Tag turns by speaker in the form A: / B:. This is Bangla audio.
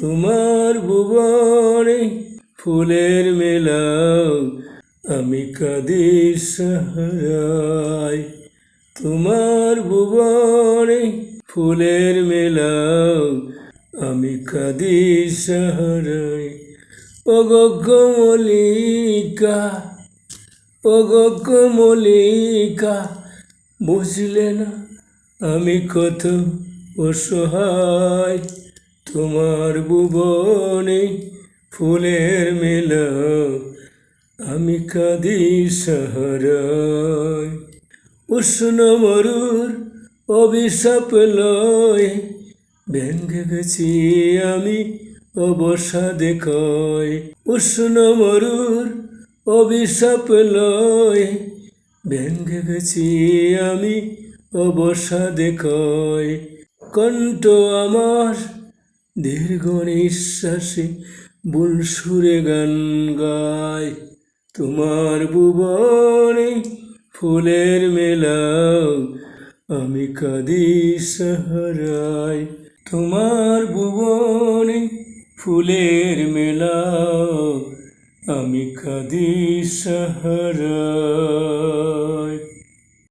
A: তোমার ভুবনে ফুলের মেলা, আমি কাঁদি সাহারায়। তোমার ভুবনে ফুলের মেলা, আমি কাঁদি সাহারায়। অগমলিকা অগমলিকা বুঝলে না আমি কত অসহায়। তোমার ভুবনে ফুলের মেলা, আমি কাঁদি সাহারায়। উষ্ণ মরুর অভিশাপ লয় ভেঙ্গে গেছি আমি অবসাদে কয়। উষ্ণ মরুর অভিশাপ লয় ভেঙ্গে গেছি আমি অবসাদে কয়। কণ্ঠ আমার দীর্ঘ নিঃশ্বাসে বুল সুরে গান গায় তোমার ভুবনে ফুলের মেলা আমি কাঁদি সাহারায়। তোমার ভুবনে ফুলের মেলা আমি কাঁদি সাহারায়।